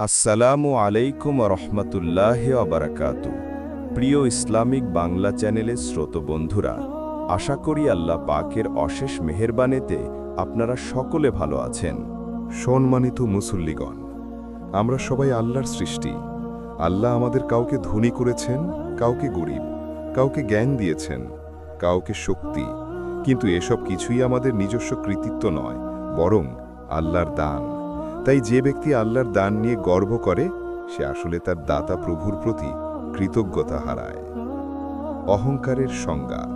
আসসালামু আলাইকুম রহমতুল্লাহ আবরাকাতু প্রিয় ইসলামিক বাংলা চ্যানেলের শ্রোত বন্ধুরা, আশা করি আল্লাহ পাকের অশেষ মেহেরবানেতে আপনারা সকলে ভালো আছেন। সম্মানিত মুসল্লিগণ, আমরা সবাই আল্লাহর সৃষ্টি। আল্লাহ আমাদের কাউকে ধনী করেছেন, কাউকে গরিব, কাউকে জ্ঞান দিয়েছেন, কাউকে শক্তি। কিন্তু এসব কিছুই আমাদের নিজস্ব কৃতিত্ব নয়, বরং আল্লাহর দান। তাই যে ব্যক্তি আল্লাহর দান নিয়ে গর্ব করে, সে আসলে তার দাতা প্রভুর প্রতি কৃতজ্ঞতা হারায়। অহংকারের সংজ্ঞা।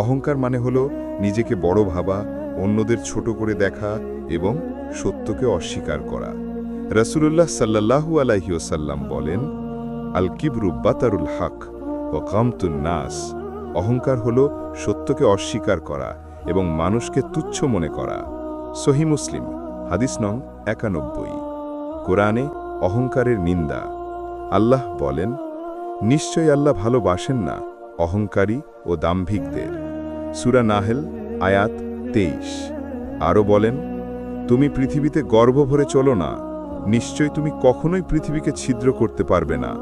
অহংকার মানে হল নিজেকে বড় ভাবা, অন্যদের ছোট করে দেখা এবং সত্যকে অস্বীকার করা। রসুল্লাহ সাল্লাহু আলাইসাল্লাম বলেন, আল কিবরুব্বাতারুল হক ও কামতুন নাস। অহংকার হল সত্যকে অস্বীকার করা এবং মানুষকে তুচ্ছ মনে করা। সহি মুসলিম। হাদিস নং একানব্বই। কোরআনে অহংকারের নিন্দা। আল্লাহ বলেন, নিশ্চয় আল্লাহ ভালোবাসেন না অহংকারী ও দাম্ভিকদের। সুরা নাহেল, আয়াত তেইশ। আরও বলেন, তুমি পৃথিবীতে গর্ব ভরে চলো না, নিশ্চয় তুমি কখনোই পৃথিবীকে ছিদ্র করতে পারবে না,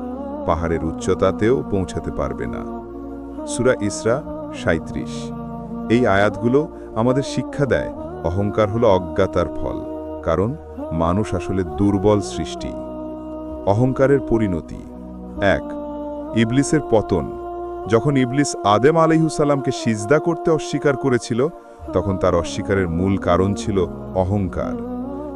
পাহাড়ের উচ্চতাতেও পৌঁছাতে পারবে না। সুরা ইসরা সাঁত্রিশ এই আয়াতগুলো আমাদের শিক্ষা দেয়, অহংকার হলো অজ্ঞাতার ফল। কারণ মানুষ আসলে দুর্বল সৃষ্টি। অহংকারের পরিণতি। এক, ইবলিসের পতন। যখন ইবলিস আদেম আলাইহুসাল্লামকে সিজদা করতে অস্বীকার করেছিল, তখন তার অস্বীকারের মূল কারণ ছিল অহংকার।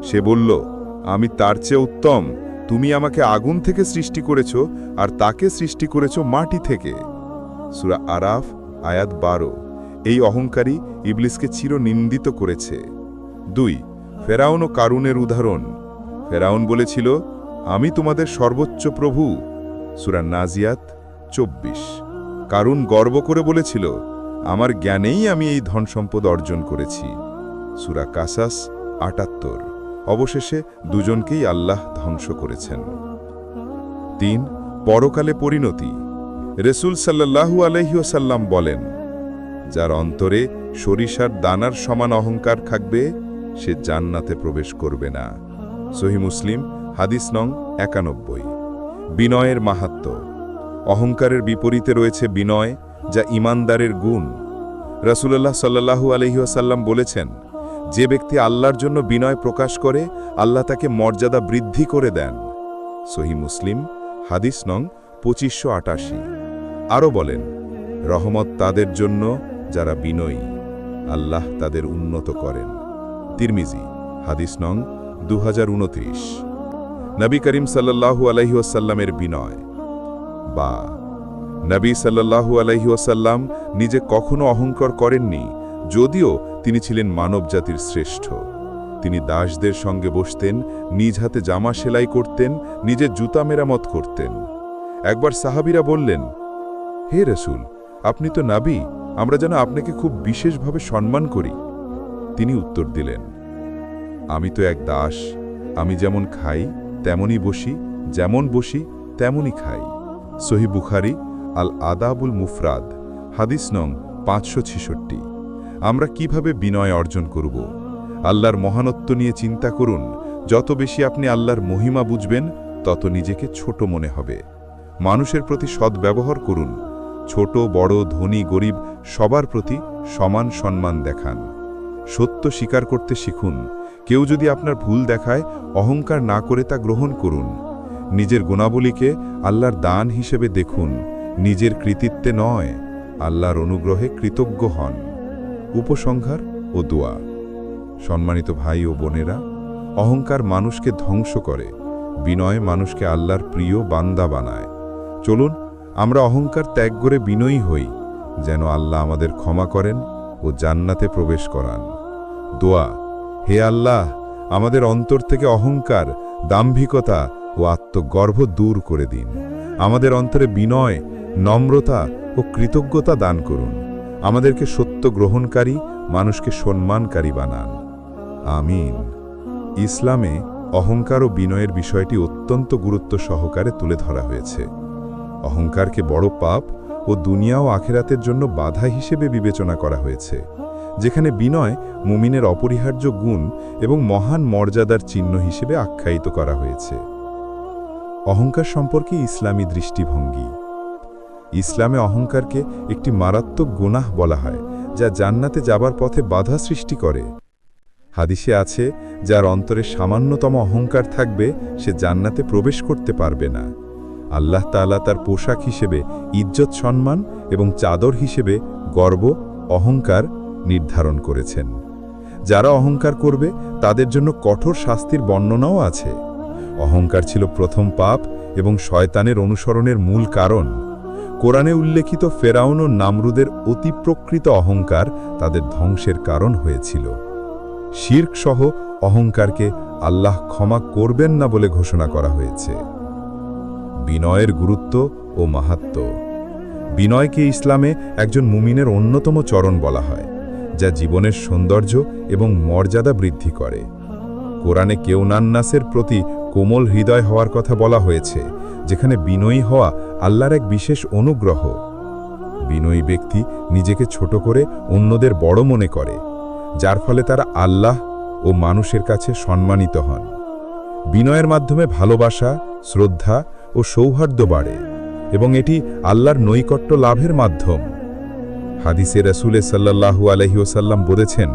সে বলল, আমি তার চেয়ে উত্তম। তুমি আমাকে আগুন থেকে সৃষ্টি করেছ আর তাকে সৃষ্টি করেছ মাটি থেকে। সুরা আরাফ, আয়াত বারো। এই অহংকারী ইবলিসকে চির নিন্দিত করেছে। দুই ফেরাউন ও কারুনের উদাহরণ। ফেরাউন বলেছিল, আমি তোমাদের সর্বোচ্চ প্রভু। সুরা নাজিয়াত চব্বিশ। কারুন গর্ব করে বলেছিল, আমার জ্ঞানেই আমি এই ধন সম্পদ অর্জন করেছি। সুরা কাসাস আটাত্তর। অবশেষে দুজনকেই আল্লাহ ধ্বংস করেছেন। তিন, পরকালে পরিণতি। রেসুল সাল্লাহু আলহিউসাল্লাম বলেন, যার অন্তরে সরিষার দানার সমান অহংকার থাকবে সে জান্নাতে প্রবেশ করবে না। সহি মুসলিম, হাদিস নং একানব্বই। বিনয়ের মাহাত্ম। অহংকারের বিপরীতে রয়েছে বিনয়, যা ইমানদারের গুণ। রসুল্লাহ সাল্লাহু আলহিহাসাল্লাম বলেছেন, যে ব্যক্তি আল্লাহর জন্য বিনয় প্রকাশ করে, আল্লাহ তাকে মর্যাদা বৃদ্ধি করে দেন। সহি মুসলিম, হাদিস নং পঁচিশশো আটাশি। আরও বলেন, রহমত তাদের জন্য যারা বিনয়ী, আল্লাহ তাদের উন্নত করেন। তিরমিজি, হাদিস নং দু হাজার উনত্রিশ। নবী করিম সাল্লাহু আলহিউসাল্লামের বিনয় বা নবী সাল্লাহু আলহিউসাল্লাম নিজে কখনো অহংকার করেননি, যদিও তিনি ছিলেন মানবজাতির শ্রেষ্ঠ। তিনি দাসদের সঙ্গে বসতেন, নিজ হাতে জামা সেলাই করতেন নিজের জুতা মেরামত করতেন। একবার সাহাবিরা বললেন, হে রসুল, আপনি তো নাবি, আমরা যেন আপনাকে খুব বিশেষভাবে সম্মান করি। তিনি উত্তর দিলেন, আমি তো এক দাস, আমি যেমন খাই তেমনই বসি, যেমন বসি তেমনই খাই। সহি বুখারি আল আদাবুল মুফরাদ, হাদিস নং পাঁচশো ছেষট্টি। আমরা কীভাবে বিনয় অর্জন করব? আল্লাহর মহানত্ব নিয়ে চিন্তা করুন, যত বেশি আপনি আল্লাহর মহিমা বুঝবেন, তত নিজেকে ছোট মনে হবে। মানুষের প্রতি সদ্ব্যবহার করুন, ছোট, বড়, ধনী, গরিব, সবার প্রতি সমান সম্মান দেখান। সত্য স্বীকার করতে শিখুন। কেউ যদি আপনার ভুল দেখায়, অহংকার না করে তা গ্রহণ করুন। নিজের গুণাবলীকে আল্লাহর দান হিসেবে দেখুন। নিজের কৃতিত্বে নয়, আল্লাহর অনুগ্রহে কৃতজ্ঞ হন। উপসংহার ও দোয়া। সম্মানিত ভাই ও বোনেরা, অহংকার মানুষকে ধ্বংস করে, বিনয় মানুষকে আল্লাহর প্রিয় বান্দা বানায়। চলুন, আমরা অহংকার ত্যাগ করে বিনয়ী হই, যেন আল্লাহ আমাদের ক্ষমা করেন ও জান্নাতে প্রবেশ করান। দোয়া। হে আল্লাহ, আমাদের অন্তর থেকে অহংকার, দাম্ভিকতা ও আত্মগর্ভ দূর করে দিন। আমাদের অন্তরে বিনয়, নম্রতা ও কৃতজ্ঞতা দান করুন। আমাদেরকে সত্য গ্রহণকারী, মানুষকে সম্মানকারী বানান। আমিন। ইসলামে অহংকার ও বিনয়ের বিষয়টি অত্যন্ত গুরুত্ব সহকারে তুলে ধরা হয়েছে। অহংকারকে বড় পাপ ও দুনিয়া ও আখেরাতের জন্য বাধা হিসেবে বিবেচনা করা হয়েছে। যেখানে বিনয় মুমিনের অপরিহার্য গুণ এবং মহান মর্যাদার চিহ্ন হিসেবে আখ্যায়িত করা হয়েছে। অহংকার সম্পর্কে ইসলামী দৃষ্টিভঙ্গি। ইসলামে অহংকারকে একটি মারাত্মক গুনাহ বলা হয়, যা জান্নাতে যাবার পথে বাধা সৃষ্টি করে। হাদিসে আছে, যার অন্তরে সামান্যতম অহংকার থাকবে, সে জান্নাতে প্রবেশ করতে পারবে না। আল্লাহ তাআলা তার পোশাক হিসেবে ইজ্জত সম্মান এবং চাদর হিসেবে গর্ব, অহংকার নির্ধারণ করেছেন। যারা অহংকার করবে, তাদের জন্য কঠোর শাস্তির বর্ণনাও আছে। অহংকার ছিল প্রথম পাপ এবং শয়তানের অনুসরণের মূল কারণ। কোরআনে উল্লেখিত ফেরাউন ও নামরুদের অতিপ্রকৃত অহংকার তাদের ধ্বংসের কারণ হয়েছিল। শির্ক সহ অহংকারকে আল্লাহ ক্ষমা করবেন না বলে ঘোষণা করা হয়েছে। বিনয়ের গুরুত্ব ও মাহাত্ম বিনয়কে ইসলামে একজন মুমিনের অন্যতম চরণ বলা হয়। যা জীবনের সৌন্দর্য এবং মর্যাদা বৃদ্ধি করে। কোরআনে কেউনান্নাসের প্রতি কোমল হৃদয় হওয়ার কথা বলা হয়েছে, যেখানে বিনয়ী হওয়া আল্লাহর এক বিশেষ অনুগ্রহ। বিনয়ী ব্যক্তি নিজেকে ছোট করে অন্যদের বড় মনে করে, যার ফলে তারা আল্লাহ ও মানুষের কাছে সম্মানিত হন। বিনয়ের মাধ্যমে ভালোবাসা, শ্রদ্ধা ও সৌহার্দ্য বাড়ে এবং এটি আল্লাহর নৈকট্য লাভের মাধ্যম। হাদিসে রসুলে সাল্লাহু আলহিউসাল্লাম বলেছেন,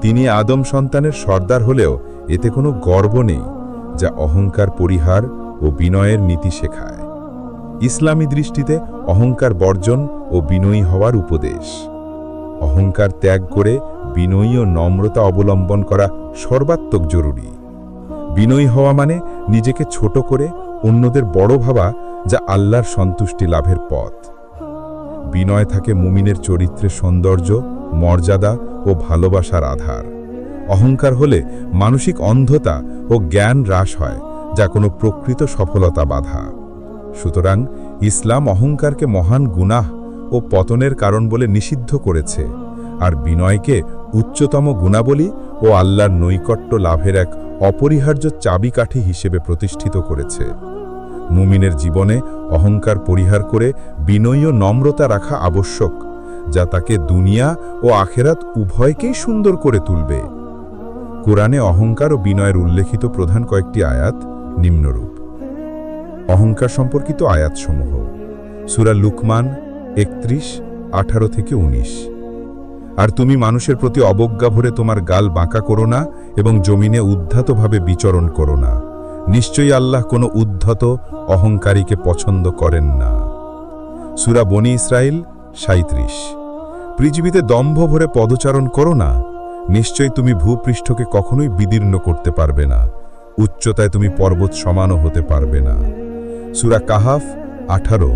তিনি আদম সন্তানের সর্দার হলেও এতে কোনো গর্ব নেই, যা অহংকার পরিহার ও বিনয়ের নীতি শেখায়। ইসলামী দৃষ্টিতে অহংকার বর্জন ও বিনয়ী হওয়ার উপদেশ। অহংকার ত্যাগ করে বিনয়ী ও নম্রতা অবলম্বন করা সর্বাত্মক জরুরি। বিনয়ী হওয়া মানে নিজেকে ছোট করে অন্যদের বড় ভাবা, যা আল্লাহর সন্তুষ্টি লাভের পথ। বিনয় থাকে মুমিনের চরিত্রে সৌন্দর্য, মর্যাদা ও ভালোবাসার আধার। অহংকার হলে মানসিক অন্ধতা ও জ্ঞান হ্রাস হয়, যা কোনো প্রকৃত সফলতা বাধা। সুতরাং ইসলাম অহংকারকে মহান গুনাহ ও পতনের কারণ বলে নিষিদ্ধ করেছে, আর বিনয়কে উচ্চতম গুণাবলী ও আল্লাহর নৈকট্য লাভের এক অপরিহার্য চাবিকাঠি হিসেবে প্রতিষ্ঠিত করেছে। মুমিনের জীবনে অহংকার পরিহার করে বিনয়ী ও নম্রতা রাখা আবশ্যক, যা তাকে দুনিয়া ও আখেরাত উভয়কেই সুন্দর করে তুলবে। কোরআনে অহংকার ও বিনয়ের উল্লেখিত প্রধান কয়েকটি আয়াত নিম্নরূপ। অহংকার সম্পর্কিত আয়াতসমূহ, সুরা লুকমান একত্রিশ, আঠারো থেকে ১৯ আর তুমি মানুষের প্রতি অবজ্ঞা ভরে তোমার গাল বাঁকা করো না এবং জমিনে উদ্ধাতভাবে বিচরণ করো না। নিশ্চয়ই আল্লাহ কোনো উদ্ধত অহংকারীকে পছন্দ করেন না। সুরা বনি ইসরায়েল সাঁত্রিশ পৃথিবীতে দম্ভ ভরে পদচারণ করো না। নিশ্চয়ই তুমি ভূপৃষ্ঠকে কখনোই বিদীর্ণ করতে পারবে না। উচ্চতায় তুমি পর্বত সমানও হতে পারবে না। সুরা কাহাফ আঠারো।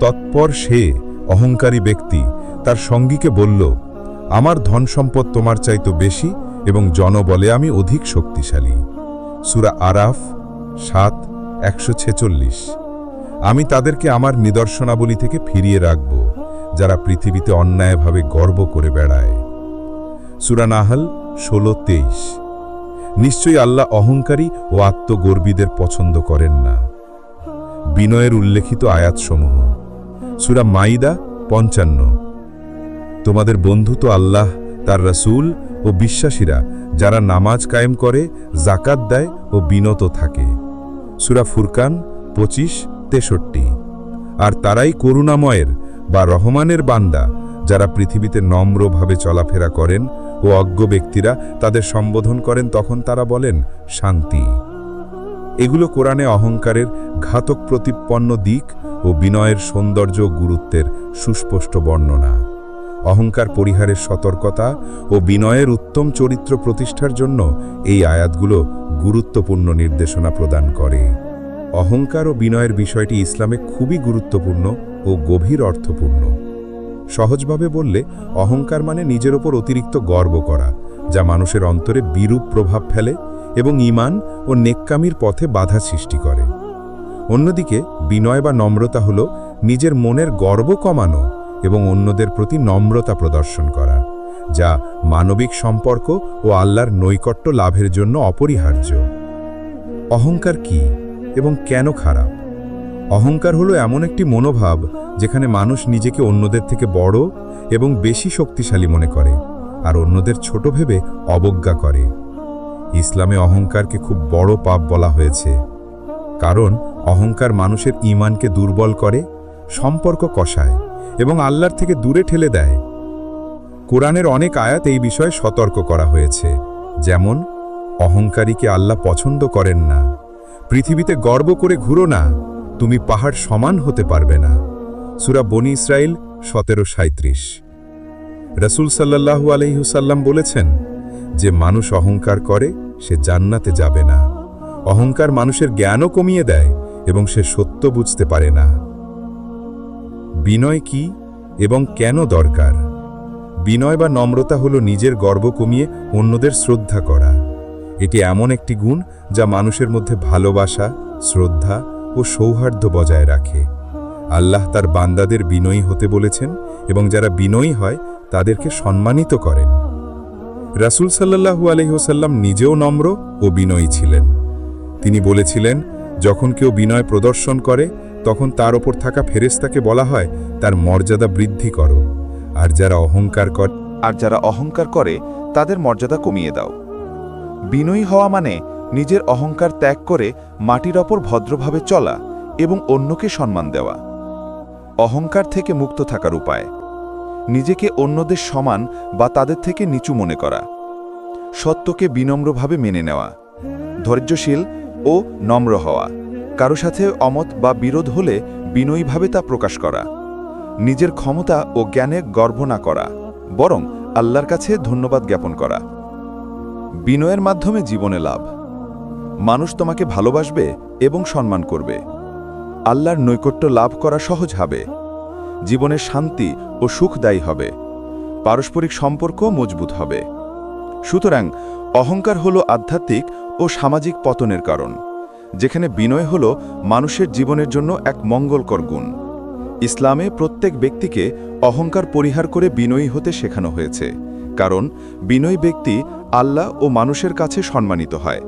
তৎপর সে অহংকারী ব্যক্তি তার সঙ্গীকে বলল, আমার ধন সম্পদ তোমার চাইতো বেশি এবং জনবলে আমি অধিক শক্তিশালী। সুরা আরাফ, সাত, একশো ছেচল্লিশ। আমি তাদেরকে আমার নিদর্শনাবলী থেকে ফিরিয়ে রাখব, যারা পৃথিবীতে অন্যায়ভাবে গর্ব করে বেড়ায়। সুরা নাহাল, ষোলো, তেইশ। নিশ্চয়ই আল্লাহ অহংকারী ও আত্মগর্বীদের পছন্দ করেন না। বিনয়ের উল্লেখিত আয়াতসমূহ। সুরা মাইদা, পঞ্চান্ন। তোমাদের বন্ধু তো আল্লাহ, তার রাসুল ও বিশ্বাসীরা যারা নামাজ কায়েম করে জাকাত দেয় ও বিনত থাকে। সুরা ফুরকান পঁচিশ, তেষট্টি। আর তারাই করুণাময়ের বা রহমানের বান্দা, যারা পৃথিবীতে নম্রভাবে চলাফেরা করেন ও অজ্ঞ ব্যক্তিরা তাদের সম্বোধন করেন, তখন তারা বলেন, শান্তি। এগুলো কোরআনে অহংকারের ঘাতক প্রতিপন্ন দিক ও বিনয়ের সৌন্দর্য গুরুত্বের সুস্পষ্ট বর্ণনা। অহংকার পরিহারের সতর্কতা ও বিনয়ের উত্তম চরিত্র প্রতিষ্ঠার জন্য এই আয়াতগুলো গুরুত্বপূর্ণ নির্দেশনা প্রদান করে। অহংকার ও বিনয়ের বিষয়টি ইসলামে খুবই গুরুত্বপূর্ণ ও গভীর অর্থপূর্ণ। সহজভাবে বললে, অহংকার মানে নিজের ওপর অতিরিক্ত গর্ব করা, যা মানুষের অন্তরে বিরূপ প্রভাব ফেলে এবং ইমান ও নেক্কামির পথে বাধা সৃষ্টি করে। অন্যদিকে, বিনয় বা নম্রতা হল নিজের মনের গর্ব কমানো এবং অন্যদের প্রতি নম্রতা প্রদর্শন করা, যা মানবিক সম্পর্ক ও আল্লাহর নৈকট্য লাভের জন্য অপরিহার্য। অহংকার কি এবং কেন খারাপ? অহংকার হলো এমন একটি মনোভাব যেখানে মানুষ নিজেকে অন্যদের থেকে বড় এবং বেশি শক্তিশালী মনে করে আর অন্যদের ছোট ভেবে অবজ্ঞা করে। ইসলামে অহংকারকে খুব বড় পাপ বলা হয়েছে। কারণ অহংকার মানুষের ঈমানকে দুর্বল করে, সম্পর্ক কষায়। এবং আল্লাহর থেকে দূরে ঠেলে দেয়। কোরআনের অনেক আয়াত এই বিষয়ে সতর্ক করা হয়েছে, যেমন, অহংকারীকে আল্লাহ পছন্দ করেন না। পৃথিবীতে গর্ব করে ঘুরো না, তুমি পাহাড় সমান হতে পারবে না। সুরা বনি ইসরায়েল সতেরো সাঁত্রিশ রসুল সাল্লাহু আলহিহুসাল্লাম বলেছেন, যে মানুষ অহংকার করে, সে জান্নাতে যাবে না। অহংকার মানুষের জ্ঞানও কমিয়ে দেয় এবং সে সত্য বুঝতে পারে না। বিনয় কি এবং কেন দরকার? বিনয় বা নম্রতা হল নিজের গর্ব কমিয়ে অন্যদের শ্রদ্ধা করা। এটি এমন একটি গুণ যা মানুষের মধ্যে ভালোবাসা, শ্রদ্ধা ও সৌহার্দ্য বজায় রাখে। আল্লাহ তার বান্দাদের বিনয়ী হতে বলেছেন এবং যারা বিনয়ী হয়, তাদেরকে সম্মানিত করেন। রাসূল সাল্লাহু আলহিহসাল্লাম নিজেও নম্র ও বিনয়ী ছিলেন। তিনি বলেছিলেন, যখন কেউ বিনয় প্রদর্শন করে তখন তার ওপর থাকা ফেরেস্তাকে বলা হয়, তার মর্যাদা বৃদ্ধি করো। আর যারা অহংকার কর আর যারা অহংকার করে, তাদের মর্যাদা কমিয়ে দাও। বিনয়ী হওয়া মানে নিজের অহংকার ত্যাগ করে মাটির ওপর ভদ্রভাবে চলা এবং অন্যকে সম্মান দেওয়া। অহংকার থেকে মুক্ত থাকার উপায়। নিজেকে অন্যদের সমান বা তাদের থেকে নিচু মনে করা। সত্যকে বিনম্রভাবে মেনে নেওয়া। ধৈর্যশীল ও নম্র হওয়া। কারও সাথে অমত বা বিরোধ হলে বিনয়ীভাবে তা প্রকাশ করা, নিজের ক্ষমতা ও জ্ঞানে গর্ব না করা, বরং আল্লাহর কাছে ধন্যবাদ জ্ঞাপন করা। বিনয়ের মাধ্যমে জীবনে লাভ। মানুষ তোমাকে ভালোবাসবে এবং সম্মান করবে। আল্লাহর নৈকট্য লাভ করা সহজ হবে। জীবনে শান্তি ও সুখদায়ী হবে। পারস্পরিক সম্পর্ক মজবুত হবে। সুতরাং অহংকার হল আধ্যাত্মিক ও সামাজিক পতনের কারণ। যেখানে বিনয় হল মানুষের জীবনের জন্য এক মঙ্গলকর গুণ। ইসলামে প্রত্যেক ব্যক্তিকে অহংকার পরিহার করে বিনয়ী হতে শেখানো হয়েছে, কারণ বিনয়ী ব্যক্তি আল্লাহ ও মানুষের কাছে সম্মানিত হয়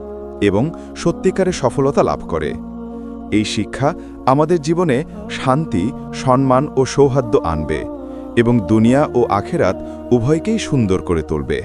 এবং সত্যিকারে সফলতা লাভ করে। এই শিক্ষা আমাদের জীবনে শান্তি, সম্মান ও সৌহার্দ্য আনবে এবং দুনিয়া ও আখেরাত উভয়কেই সুন্দর করে তুলবে।